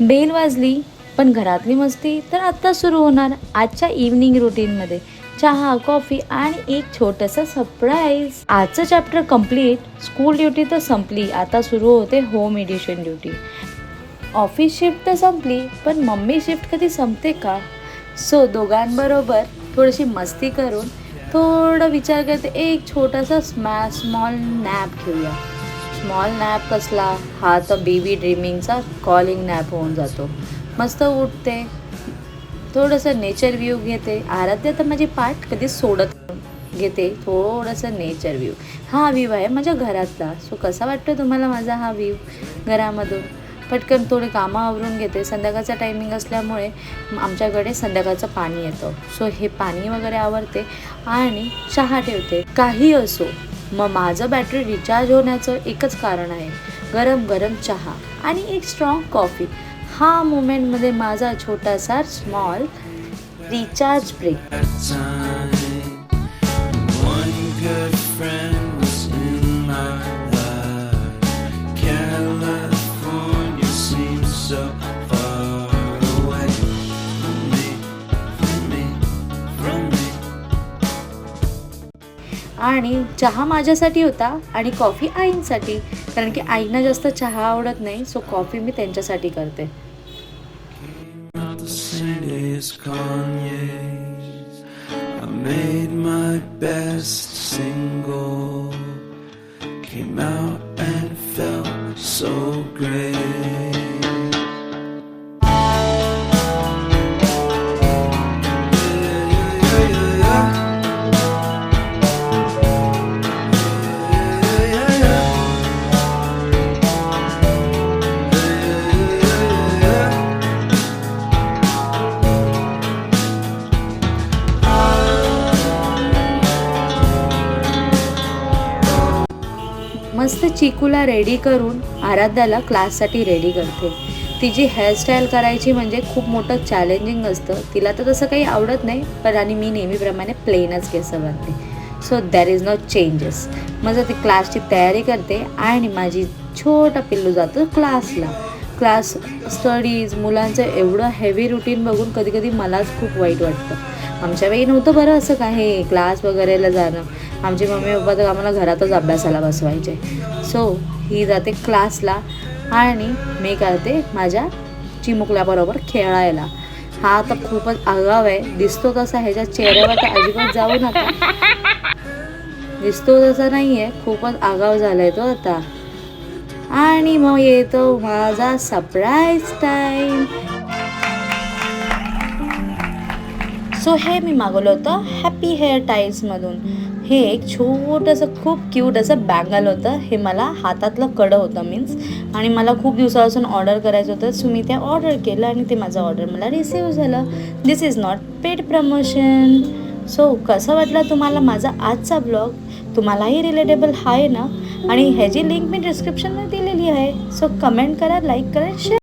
Bell वाजली पण घरातली मस्ती तर आत्ता सुरू होणार आजच्या इव्हनिंग रुटीनमध्ये चहा कॉफी आणि एक छोटंसं सरप्राईज आजचं चॅप्टर कंप्लीट स्कूल ड्युटी तर संपली. आता सुरू होते home edition duty office shift तर संपली पण मम्मी शिफ्ट कधी संपते का? सो दोघांबरोबर थोडीशी मस्ती करून थोडं विचार करते. एक छोटासा स्मॅ स्मॉल नॅप घेऊया. स्मॉल नॅप कसला हा तर बेबी ड्रीमिंगचा कॉलिंग नॅप होऊन जातो. मस्त उठते. थोडंसं नेचर व्ह्यू घेते. आराध्या तर माझी पाठ कधीच सोडत घेते. थोडंसं नेचर व्ह्यू हा व्ह्यू आहे माझ्या घरातला. सो कसा वाटतो तुम्हाला माझा हा व्ह्यू घरामधून? पटकन थोडे कामं आवरून घेते. संध्याकाळचा टायमिंग असल्यामुळे आमच्याकडे संध्याकाळचं पाणी येतं. सो हे पाणी वगैरे आवरते आणि चहा ठेवते. काही असो. मग माझं बॅटरी रिचार्ज होण्याचं एकच कारण आहे. गरम गरम चहा आणि एक स्ट्रॉंग कॉफी हा मोमेंटमध्ये माझा छोटासा स्मॉल रिचार्ज ब्रेक आणि चहा माझ्यासाठी होता आणि कॉफी आईंसाठी. कारण की आईना जास्त चहा आवडत नाही सो कॉफी मी त्यांच्यासाठी करते. Came out and felt so great. मस्त चिकूला रेडी करून आराध्याला क्लाससाठी रेडी करते. तिची हेअरस्टाईल करायची म्हणजे खूप मोठं चॅलेंजिंग असतं. तिला तर तसं काही आवडत नाही पण आणि मी नेहमीप्रमाणे प्लेनच केस बनते so there is no changes माझं ती क्लासची तयारी करते आणि माझी छोटा पिल्लू जातो क्लासला क्लास स्टडीज मुलांचं एवढं हेवी रुटीन बघून कधी कधी मलाच खूप वाईट वाटतं. आमच्या वेळी नव्हतं बरं असं काही. क्लास वगैरेला जाणं. आमचे मम्मी पप्पा तर आम्हाला घरातच अभ्यासाला बसवायचे. सो ही जाते क्लासला आणि मी करते माझ्या चिमुकल्याबरोबर खेळायला. हा तर खूपच आगाव आहे. दिसतो कसा ह्याच्या चेहऱ्यावर तर अजिबात जाऊ नका. दिसतो तसा नाही आहे खूपच आगाव झालाय तो आता. आणि मग येतो माझा सरप्राईज टाईम सो हे मी मागवलं होतं हॅपी हेअर टाईल्समधून हे एक छोटंसं खूप क्यूट असं बँगल होतं. हे मला हातातलं कडं होतं मीन्स आणि मला खूप दिवसापासून ऑर्डर करायचं होतं. सो मी ते ऑर्डर केलं आणि ते माझं ऑर्डर मला रिसिव्ह झालं. This is not paid promotion so कसं वाटलं तुम्हाला माझा आजचा ब्लॉग तुम्हालाही रिलेटेबल आहे ना? आणि ह्याची लिंक मी डिस्क्रिप्शनमध्ये दिलेली आहे. सो कमेंट करा लाईक करा शेअर